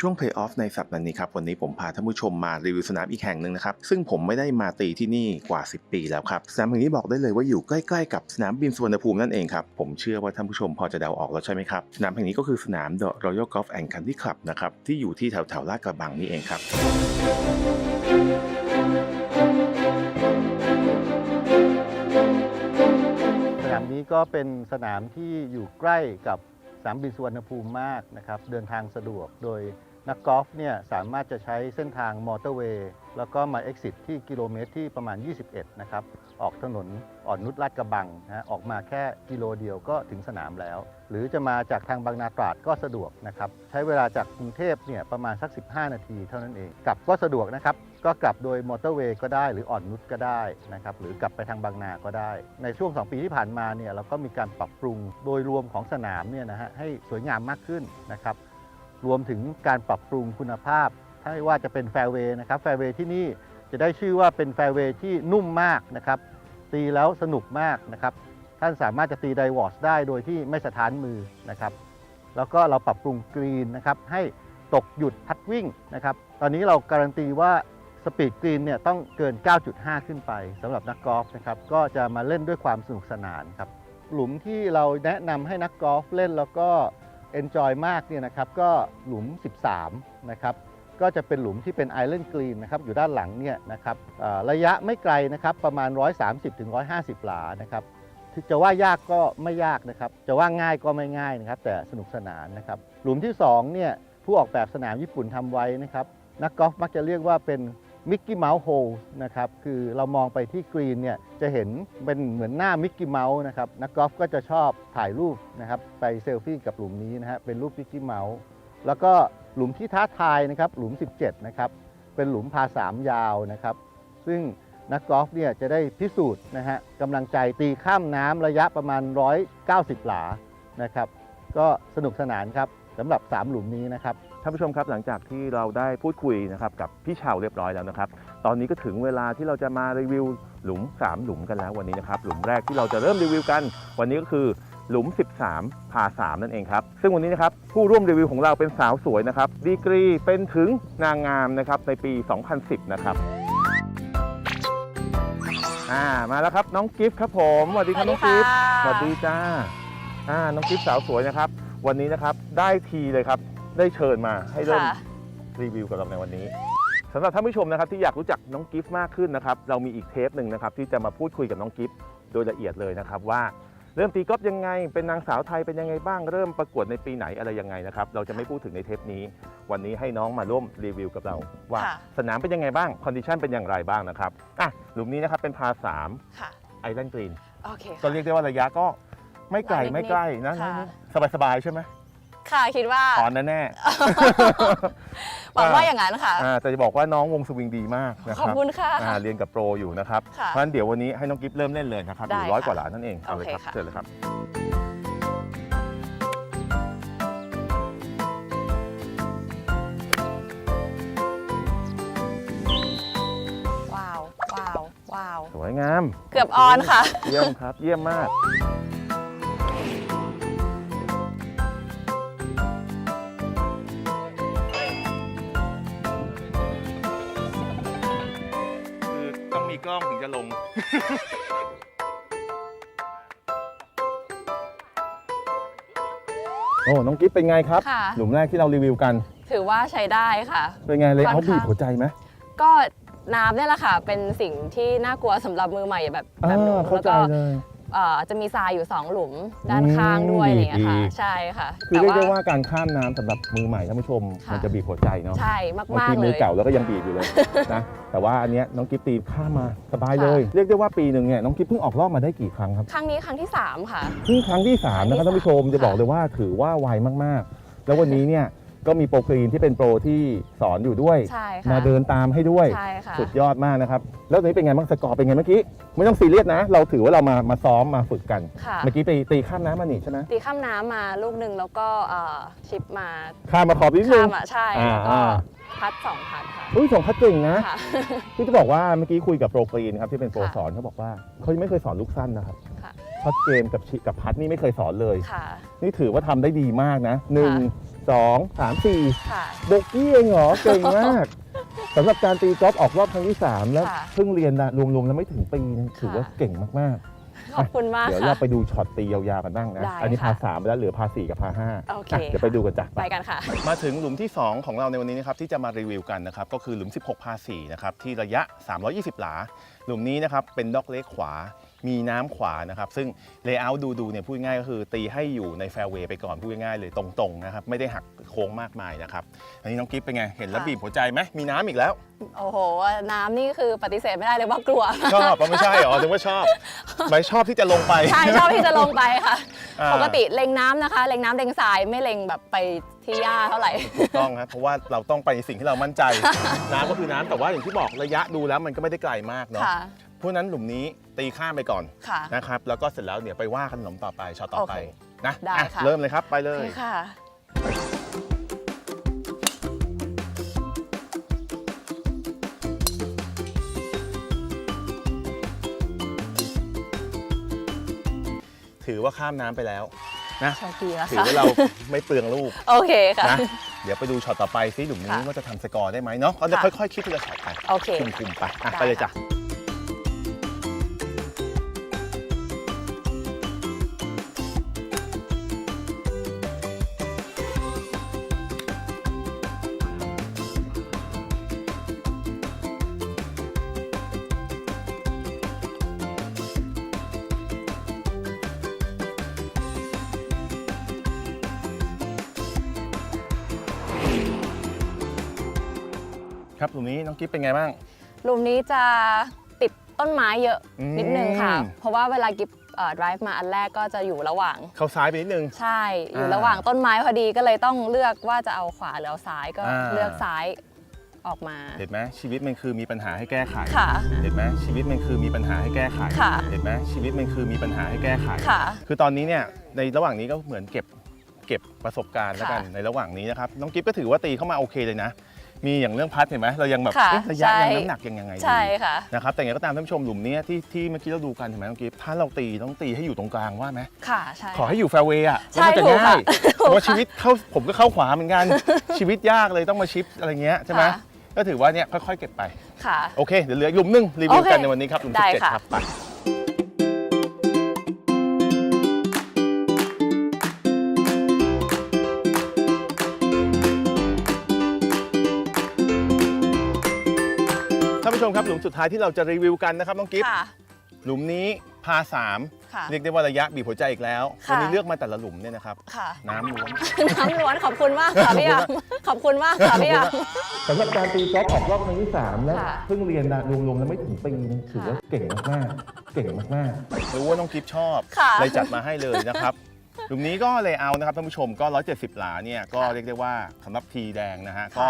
ช่วง Play Off ในสัปดาห์นี้ครับวันนี้ผมพาท่านผู้ชมมารีวิวสนามอีกแห่งหนึ่งนะครับซึ่งผมไม่ได้มาตีที่นี่กว่า 10 ปีแล้วครับสนามแห่งนี้บอกได้เลยว่าอยู่ใกล้ๆกับสนามบินสุวรรณภูมินั่นเองครับผมเชื่อว่าท่านผู้ชมพอจะเดาออกแล้วใช่ไหมครับสนามแห่งนี้ก็คือสนาม The Royal Golf and Country Club นะครับที่อยู่ที่แถวๆลาดกระบังนี่เองครับสนามนี้ก็เป็นสนามที่อยู่ใกล้กับสนามบินสุวรรณภูมิมากนะครับ เดินทางสะดวกโดย นักกอล์ฟเนี่ยสามารถจะใช้เส้นทางมอเตอร์เวย์แล้วก็มา exit ที่กิโลเมตรที่ประมาณ 21 นะครับ ออกถนนอ่อนนุชลาดกระบังนะฮะออกมาแค่กิโลเดียวก็ถึงสนามแล้ว หรือจะมาจากทางบางนาตราดก็สะดวกนะครับ ใช้เวลาจากกรุงเทพเนี่ยประมาณสัก 15 นาทีเท่านั้นเอง กลับก็สะดวกนะครับ ก็กลับโดยมอเตอร์เวย์ก็ได้หรืออ่อนนุชก็ได้นะครับ หรือกลับไปทางบางนาก็ได้ ในช่วง 2 ปีที่ผ่านมาเนี่ยเราก็มีการปรับปรุงโดยรวมของสนามเนี่ยนะฮะให้สวยงามมากขึ้นนะครับ รวมถึงการปรับปรุงคุณภาพถ้าไม่ว่าจะเป็นแฟร์เวย์นะครับแฟร์เวย์ที่นี่จะได้ชื่อว่าเป็นแฟร์เวย์ที่นุ่มมากนะครับ ตีแล้วสนุกมากนะครับ ท่านสามารถจะตีไดวอร์สได้โดยที่ไม่สะท้านมือนะครับ แล้วก็เราปรับปรุงกรีนนะครับ ให้ตกหยุดพัดวิ่งนะครับ ตอนนี้เราการันตีว่าสปีดกรีนเนี่ยต้องเกิน 9.5 ขึ้นไปสำหรับนักกอล์ฟนะครับ ก็จะมาเล่นด้วยความสนุกสนานครับ หลุมที่เราแนะนำให้นักกอล์ฟเล่นแล้วก็ enjoy มากเนี่ยนะครับก็หลุม 13 นะครับ ก็จะเป็นหลุมที่เป็น Island Green นะครับอยู่ด้านหลังเนี่ยนะครับระยะไม่ไกลนะครับประมาณ 130-150 หลานะครับจะว่ายากก็ไม่ยากนะครับ จะว่าง่ายก็ไม่ง่ายนะครับ แต่สนุกสนานนะครับ หลุมที่2เนี่ยผู้ออกแบบสนามญี่ปุ่นทำไว้นะครับ นักกอล์ฟมักจะเรียกว่าเป็น มิกกี้เมาส์โฮลนะครับคือเรามองไปที่กรีนเนี่ยจะเห็นเป็นเหมือนหน้ามิกกี้เมาส์นะครับนักกอล์ฟก็จะชอบถ่ายรูปนะครับไปเซลฟี่กับหลุมนี้นะฮะเป็นรูปมิกกี้เมาส์แล้วก็หลุมที่ท้าทายนะครับหลุม 17นะครับเป็นหลุมพาสามยาวนะครับ ซึ่งนักกอล์ฟเนี่ยจะได้พิสูจน์นะฮะกำลังใจตีข้ามน้ำระยะประมาณ 190 หลานะครับ ก็สนุกสนานครับสำหรับ 3 หลุมนี้นะครับ ท่านผู้ชมครับหลังจากที่เราได้พูดคุยนะครับกับพี่ชาวเรียบร้อยแล้วนะครับ ตอนนี้ก็ถึงเวลาที่เราจะมารีวิวหลุม 3 หลุมกันแล้ววันนี้นะครับหลุมแรกที่เราจะเริ่มรีวิวกัน วันนี้ก็คือหลุม 13พา3นั่นเองครับ ซึ่งวันนี้นะครับผู้ร่วมรีวิวของเราเป็นสาวสวยนะครับดีกรีเป็นถึงนางงามนะครับในปี 2010 นะครับอ่ามาแล้วครับน้องกิฟต์ครับผมสวัสดีครับน้องกิฟต์สวัสดีจ้าอ่าน้องกิฟต์สาวสวยนะครับ วันนี้นะครับได้ทีเลยครับ ได้เชิญมาให้เริ่มค่ะรีวิวกับเราในวันนี้สำหรับท่านผู้ชมนะครับที่อยากรู้จักน้องกิฟต์มากขึ้นนะครับเรามีอีกเทปหนึ่งนะครับที่จะมาพูดคุยกับน้องกิฟต์โดยละเอียดเลยนะครับว่าเริ่มตีกอล์ฟยังไง เป็นนางสาวไทยเป็นยังไงบ้างเริ่มประกวดในปีไหนอะไรยังไงนะครับเราจะไม่พูดถึงในเทปนี้ วันนี้ให้น้องมาร่วมรีวิวกับเรา ว่าค่ะ สนามเป็นยังไงบ้างคอนดิชันเป็นอย่างไรบ้างนะครับอะหลุมนี้นะครับเป็นพาสามค่ะ ไอแลนด์กรีน โอเคก็เรียกได้ว่าระยะก็ไม่ไกลนิดๆไม่ใกล้นะค่ะ สบายๆใช่ไหม ค่ะคิดว่าอ่อนแน่หวังว่าอย่างนั้นค่ะๆอ่าแต่จะบอกว่าน้องวงสวิงดีมากนะคขอบรับคุณค่ะ อ่าเรียนกับโปรอยู่นะครับค่ะเพราะฉะนั้นเดี๋ยววันนี้ให้น้องกิฟเริ่มเล่นเลยนะครับอได้ยู่ร้อยค่ะกว่าหลานนั่นเองเอาเลยโอเคครับค่ะ เชิญเลยครับ ว้าวว้าวว้าว สวยงาม เกือบออนค่ะ เยี่ยมครับ เยี่ยมมาก กล้องถึงจะลง โอ้น้องกิฟเป็นไงครับ ค่ะ หลุมแรกที่เรารีวิวกัน ถือว่าใช้ได้ค่ะ เป็นไงเลยค่เอาอนบีข้างบหัวใจไหม ก็น้ำเนี่ยแหละค่ะ เป็นสิ่งที่น่ากลัวสำหรับมือใหม่แบบแบบหนูอ่าเข้าแล้วใจก็เลย เอ่อจะมีทรายอยู่2หลุมด้านข้างด้วยอืมอะไรอย่างเงี้ยค่ะ ดี ใช่ค่ะคือแต่เรียกได้ว่าว่าการข้ามน้ำสำหรับมือใหม่ท่านผู้ชมค่ะ มันจะบีบหัวใจเนาะใช่บางมากทีๆเลมือย เก่าแล้วก็ยังบีบอยู่เลยนะแต่ว่าอันเนี้ยน้องกิฟตีข้ามมาสบายเลยเรียกได้ว่าปีหนึ่งเนี่ยน้องกิฟเพิ่งออกรอบมาได้กี่ครั้งครับ ครั้งนี้ครั้งที่ 3 ค่ะ เพิ่งครั้งที่สามนะครับครั้ท่างนที่ผู้ชมสามจะบอกค่ะเลยว่าถือว่าไวมากๆ แล้ววันนี้เนี่ย ก็มีโปรกรีนที่เป็นโปรที่สอนอยู่ด้วย ใช่ค่ะมาเดินตามให้ด้วย ใช่ค่ะ สุดยอดมากนะครับ แล้วตอนนี้เป็นไงบ้างสกอร์เป็นไงเมื่อกี้ ไม่ต้องซีเรียสนะ เราถือว่าเรามามาซ้อมมาฝึกกัน ค่ะ เมื่อกี้ไปตีข้ามน้ำมานี่ใช่ไหมตีข้ามน้ำมาลูกหนึ่งแล้วก็เอ่อชิปมาข้ามมาขอบนิดนึข้างมอะใช่อ่าแล้วก็อ่าพัดสองพัดค่ะอุ้ยสองพัดเก่งนะ ค่ะ พี่จะบอกว่าเมื่อกี้คุยกับโปรกรีนครับที่เป็นโปรค่ะสอนเขาบอกว่าเขายังไม่เคยสอนลูกสั้นนะครับค่ะ พัดเกมกับชิกับพัดนี่ไม่เคยสอนเลย ค่ะ นี่ถือว่าทำได้ดีมากนะหนึ่งค่ะ สองสามสี่ค่ะโบกี้เองเหรอเก่งมากสำหรับการตีกอล์ฟออกรอบครั้งที่3แล้วค่ะ เพิ่งเรียนนะรวมๆแล้วไม่ถึงปีนึงถือว่าเก่งมากขอบคุณมากๆเดี๋ยวค่ะเราไปดูช็อตตียาวๆกันบ้างนะ ได้อันี้ค่ะพาสามไปแล้วเหลือพาสี่กับพาห้าโอเคอะเดี๋ยวไปดูกันจ้ะ ไปกันค่ะ มาถึงหลุมที่ 2 ของเราในวันนี้นะครับที่จะมารีวิวกันนะครับก็คือหลุม 16 พา4นะครับที่ระยะ 320 หลา หลุมนี้นะครับเป็นด็อกเล็กขวา มีน้ำขวานะครับ ซึ่งเลเยอร์ดูดูๆเนี่ยพูดง่ายก็คือตีให้อยู่ในแฟร์เวย์ไปก่อนพูดง่ายๆเลยตรงๆนะครับ ไม่ได้หักโค้งมากมายนะครับ อันนี้น้องกิฟเป็นไง เห็นแล้วค่ะบีบหัวใจไหมมีน้ำอีกแล้ว โอ้โห น้ำนี่คือปฏิเสธไม่ได้เลยว่ากลัว ชอบปะไม่ใช่เหรอถึงว่าชอบไม่ชอบที่จะลงไป ใช่ชอบที่จะลงไปค่ะอ่าปกติเล็งน้ำนะคะ เล็งน้ำเล็งทรายไม่เล็งแบบไปที่หญ้าเท่าไหร่ถูกต้องครับเพราะว่าเราต้องไปในสิ่งที่เรามั่นใจ น้ำก็คือน้ำแต่ว่าอย่างที่บอกระยะดูแล้วมันก็ไม่ได้ไกลมากเนาะค่ะ เพราะฉะนั้นหลุมนี้ตีข้ามไปก่อนค่ะนะครับ แล้วก็เสร็จแล้วเดี๋ยวไปว่ากันหลุมต่อไปช็อตต่อไปโอเคนะได้อะค่ะ เริ่มเลยครับไปเลโอยเคค่ะ ถือว่าข้ามน้ำไปแล้วโชคดีแล้วถือค่ะว่าเราไม่เปลืองลูกโอเคค่ะ นะเดี๋ยวไปดูช็อตต่อไปซิหลุมนี้ค่ะว่าจะทำสกอร์ได้ไหมเนาะก็จะค่ะ ค่อยๆคิดทีละช็อตไปโอเค คุมๆไปอะได้ไปเลยจ้ะ ครับหลุมนี้น้องกิฟเป็นไงบ้าง หลุมนี้จะติดต้นไม้เยอะอืม นิดนึงค่ะ เพราะว่าเวลากิฟเอ่อ drive มาอันแรกก็จะอยู่ระหว่าง เข้าซ้ายไปนิดนึง ใช่ อยู่อ่าระหว่างต้นไม้พอดีก็เลยต้องเลือกว่าจะเอาขวาหรือเอาซ้ายก็อ่า เลือกซ้ายออกมา เห็นไหมชีวิตมันคือมีปัญหาให้แก้ไข ค่ะ เห็นไหมชีวิตมันคือมีปัญหาให้แก้ไข ค่ะ เห็นไหมชีวิตมันคือมีปัญหาให้แก้ไข ค่ะ คือตอนนี้เนี่ยในระหว่างนี้ก็เหมือนเก็บเก็บประสบการณ์แล้วกันค่ะ ในระหว่างนี้นะครับน้องกิฟก็ถือว่าตีเข้ามาโอเคเลยนะ มีอย่างเรื่องพัดเห็นไหมเรายังแบบค่ะเอ๊ะระยะใช่ ยังน้ำหนักยังยังไงดีใช่ค่ะ นะครับแต่อย่างไรก็ตามท่านผู้ชมหลุมเนี้ยที่ที่เมื่อกี้เราดูกันเห็นไหมน้องกิฟถ้าเราตีต้องตีให้อยู่ตรงกลางว่าไหม ค่ะใช่ ขอให้อยู่แฟร์เวย์อะใช่แล้วมันจะถูกง่ายค่ะเพราะว่าชีวิตเข้าผมก็เข้าขวาเหมือนกัน ชีวิตยากเลยต้องมาชิปอะไรเงี้ยใช่ไหมค่ะ ก็ถือว่าเนี่ยค่อยๆเก็บไป ค่ะ โอเค เดี๋ยวเหลืออีกหลุมหนึงรีวิวโอเคกันในวันนี้ครับหลุมได้17ค่ะ ครับไป ผู้ชมครับหลุมสุดท้ายที่เราจะรีวิวกันนะครับน้องกิฟต์ค่ะ หลุมนี้พาสามค่ะ เรียกได้ว่าระยะบีบหัวใจอีกแล้วค่ะ วันนี้เลือกมาแต่ละหลุมเนี่ยนะครับค่ะ น้ำล้วน น้ำล้วนขอบคุณมากค่ะพี่ยามขอบคุณมากค่ะพี่ยาม สำหรับการตีกอล์ฟออกรอบครั้งที่3แล้วค่ะเพิ่งเรียนนะรวมๆแล้วไม่ถึงปีนึงถือว่าเก่งมากๆ เก่งมากๆ รู้ว่าน้องกิฟชอบค่ะเลยจัดมาให้เลยนะครับ หลุมนี้ก็เลยเอานะครับท่านผู้ชมก็ 170 หลาเนี่ยก็เรียกได้ว่าสำหรับทีแดงนะฮะ ก็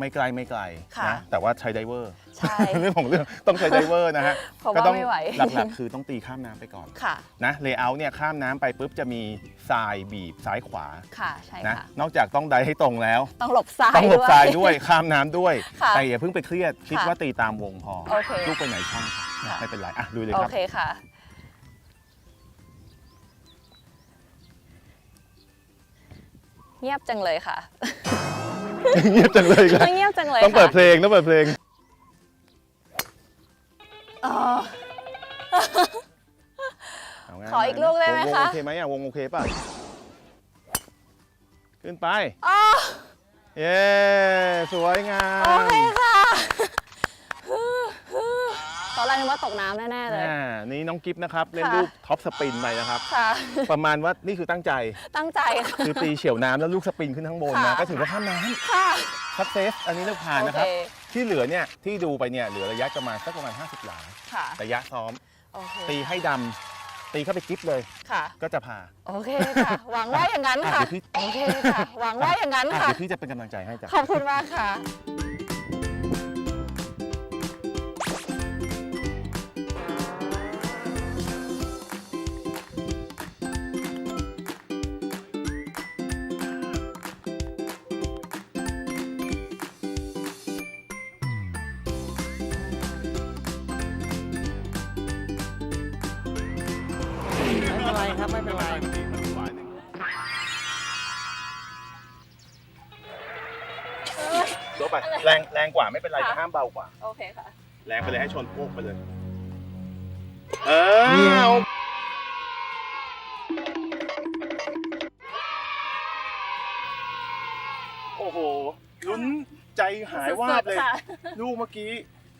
ไม่ไกลไม่ไกลค่ะนะแต่ว่าใช้ไดเวอร์ใช่เรื่องของเรื่องต้องใช้ไดเวอร์นะฮะเพราะก็ว่าต้องไม่ไหว หลักๆคือต้องตีข้ามน้ำไปก่อนค่ะ นะเลเยอร์เนี่ยข้ามน้ำไปปุ๊บจะมีทรายบีบซ้ายขวาค่ะใช่นะค่ะ นอกจากต้องไดให้ตรงแล้ว ต้องหลบซ้ายต้องหลบด้วยทรายด้วย ข้ามน้ำด้วย ค่ะแต่อย่าเพิ่งไปเครียดคิดค่ะว่าตีตามวงพอโอเคลูกไปไหนช่างครับค่ะ ไม่เป็นไรอะดูเลยโอครับเคค่ะ เงียบจังเลยค่ะ เงียบจังเลยครับเงียบจังเลยต้องเปิดค่ะเพลงต้องเปิดเพลงอ๋อเาไงขออีกลูกได้ไหมวงคะโอเคไหมอะวงโอเคป่ะ ขึ้นไปอ๋อเย้ สวยงาม โอเคค่ะตอ นแรกนึกว่าตกน้ำแน่ๆเลย อ่านี่น้องกิฟต์นะครับเล่นค่ะลูกท็อปสปินไปนะครับ ค่ะ ประมาณว่านี่คือตั้งใจ ตั้งใจค่ะ คือตีเฉียวน้ำแล้วลูกสปินขึ้นข้างบนนะค่ะ ก็ถือว่าข้ามน้ค่ะำสักเซสอันนี้เราผ่านโอนะเคครับที่เหลือเนี่ยที่ดูไปเนี่ยเหลือระยะประมาณสักประมาณ 50 หลาค่ะระยะซ้อม โอเคตีให้ดำตีเข้าไปกิฟเลย ค่ะ ก็จะพา โอเคค่ะ หวังว่าอย่างนั้นอะค่ะเดี๋ยวพี่ โอเคค่ะ หวังว่าอย่างนั้นอะค่ะ เดี๋ยวพี่จะเป็นกำลังใจให้จ้ะ ขอบคุณมากค่ะ ยกไป แรงแรงกว่าไม่เป็นไรค่ะ แต่ห้ามเบากว่า โอเคค่ะ แรงไปเลยให้ชนโป๊กไปเลย เอเนี่อยเอาโอ้โห ลุ้นใจหายวาบเลย สุดๆค่ะลูกเมื่อกี้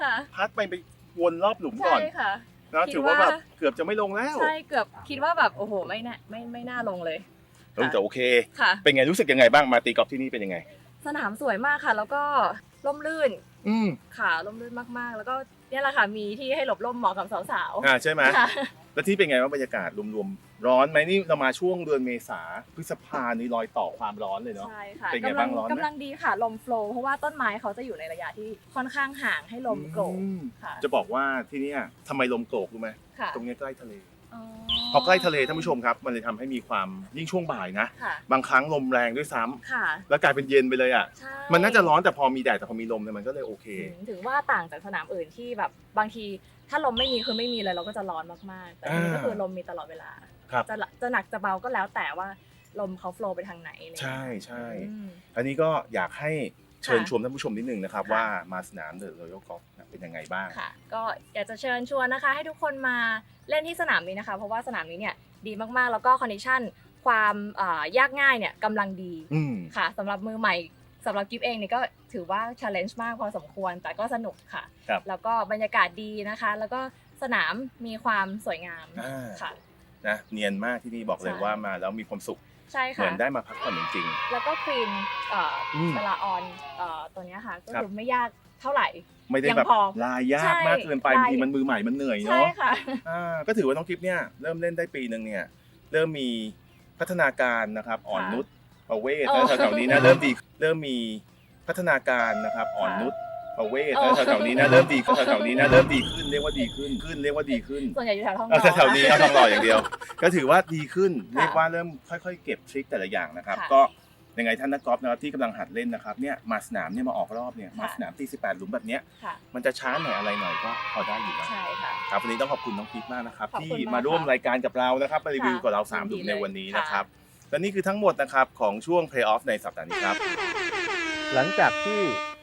ค่ะพัดไปไปวนรอบหลุมก่อนใช่ค่ะ นะคิดถือว่าว่า แบบเกือบจะไม่ลงแล้วใช่เกือบคิดว่าแบบโอ้โหไม่น่าไม่ไม่น่าลงเลย เออแต่โอเค ค่ะ เป็นไงรู้สึกยังไงบ้างมาตีกอล์ฟที่นี่เป็นยังไง สนามสวยมากค่ะ แล้วก็ร่มรื่นอืมค่ะร่มรื่นมากๆ แล้วก็เนี่ยแหละค่ะมีที่ให้หลบร่มเหมาะกับสาวอ่าใช่ไหม ๆค่ะ แล้วที่เป็นไงบ้างบรรยากาศรวมๆ ร้อนไหมนี่เรามาช่วงเดือนเมษาพฤษภานี่รอยต่อความร้อนเลยเนาะ ใช่ค่ะเป็นไงกำลับ้างร้อนไหม กำลังดีค่ะ ลมโฟล์เพราะว่าต้นไม้เขาจะอยู่ในระยะที่ค่อนข้างห่างให้ลมโกรกอืมค่ะจะบอกว่าที่เนี่ยทำไมลมโกรกรู้ไหมค่ะตรงเนี้ยใกล้ทะเล อ๋อ พอใกล้ทะเลท่านผู้ชมครับมันเลยทำให้มีความยิ่งช่วงบ่ายนะ ค่ะ บางครั้งลมแรงด้วยซ้ำค่ะแล้วกลายเป็นเย็นไปเลยอะ ใช่มันน่าจะร้อนแต่พอมีแดดแต่พอมีลมเนี่ยมันก็เลยโอเคถึงถึงว่าต่างจากสนามอื่นที่แบบบางที ถ้าลมไม่มีคือไม่มีเลยเราก็จะร้อนมากๆ แต่ที่นี่ก็อ่าคือลมมีตลอดเวลา ครับ จะละจะหนักจะเบาก็แล้วแต่ว่าลมเขาโฟล์ไปทางไหนอะไรอย่างใช่เงี้ยใช่ อืม อันนี้ก็อยากให้ เชิญค่ะชวนท่านผู้ชมนิดนึงนะครับค่ะว่ามาสนามเดอะรอยัลกอล์ฟเป็นยังไงบ้างค่ะ ก็อยากจะเชิญชวนนะคะ ให้ทุกคนมาเล่นที่สนามนี้นะคะ เพราะว่าสนามนี้เนี่ยดีมากๆ แล้วก็คอนดิชันความอ่ายากง่ายเนี่ยกำลังดีอืมค่ะสำหรับมือใหม่สำหรับกิฟเองเนี่ยก็ถือว่า challenge มากพอสมควร แต่ก็สนุกค่ะครับแล้วก็บรรยากาศดีนะคะ แล้วก็สนามมีความสวยงามอ่าค่ะนะเนียนมากที่นี่บอกเลยใช่ว่ามาแล้วมีความสุข ใช่เหมืค่ะ อนได้มาพักผ่อนจริง แล้วก็คลีนเอ่ออมเวลาออนเอ่อตัวเนี้ยค่ะ ก็ครับคือไม่ยากเท่าไหร่ ๆ ไม่ได้ยังแบบพอลายยากใช่มากเกินไปลายบางทีมันมือใหม่มันเหนื่อยใช่เนาะค่ะ อ่าก็ถือว่าน้องกิฟเนี่ยเริ่มเล่นได้ปีหนึ่งเนี่ยเริ่มมีพัฒนาการนะครับอ่อนนุชประเวศโอ้แถวๆนี้นะเริ่มดีเริ่มมีพัฒนาการนะครับอ่อนนุช ประเวศโอ้แถวๆนี้นะเริ่มดีแถวๆนี้นะเริ่มดีขึ้นเรียกว่าดีขึ้นขึ้นเรียกว่าดีขึ้นส่วนใหญ่อยู่แถวท้องหเอาล่อ แถวๆนี้เอาทองหล่ออย่างเดียว ก็ถือว่าดีขึ้นค่ะเรียกว่าเริ่มค่อย ๆ เก็บทริคแต่ละอย่างนะครับ ค่ะก็ยังไงท่านนักกอล์ฟนะครับที่กำลังหัดเล่นนะครับเนี่ยมาสนามเนี่ยมาออกรอบเนี่ยมาค่ะสนามตี18หลุมแบบเนี้ยค่ะ มันจะช้าหน่อยอะไรหน่อยก็พอได้อยู่แล้วใช่ค่ะ ครับวันนี้ต้องขอบคุณน้องพีทมากนะครับขอบที่คุณมากมาร่วมค่ะรายการกับเรานะครับมารีวิวค่ะกับเราสามหยิลุนมดีในเลยวันนี้ค่ะนะครับและนี่คือทั้งหมดนะครับของช่วง Play Off ในสัปดาห์นี้ครับ หลังจากที่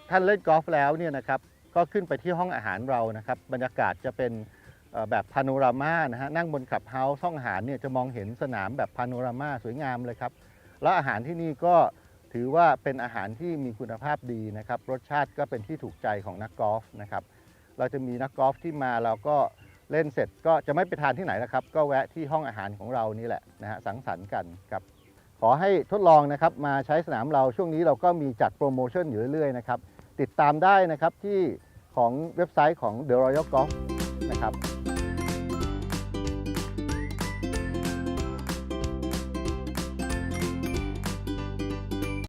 ท่านเล่นกอล์ฟแล้วเนี่ยนะครับก็ขึ้นไปที่ห้องอาหารเรานะครับบรรยากาศจะเป็นแบบพาโนรามานะฮะนั่งบนขับเฮาส์ห้องอาหารเนี่ยจะมองเห็นสนามแบบพาโนรามาสวยงามเลยครับ แล้วอาหารที่นี่ก็ถือว่าเป็นอาหารที่มีคุณภาพดีนะครับ รสชาติก็เป็นที่ถูกใจของนักกอล์ฟนะครับเราจะมีนักกอล์ฟที่มาเราก็เล่นเสร็จก็จะไม่ไปทานที่ไหนนะครับ ก็แวะที่ห้องอาหารของเรานี่แหละนะฮะสังสรรค์กันครับขอให้ทดลองนะครับมาใช้สนามเราช่วงนี้เราก็มีจัดโปรโมชั่นอยู่เรื่อยๆนะครับ ติดตามได้นะครับที่ของเว็บไซต์ของ The Royal Golf นะครับ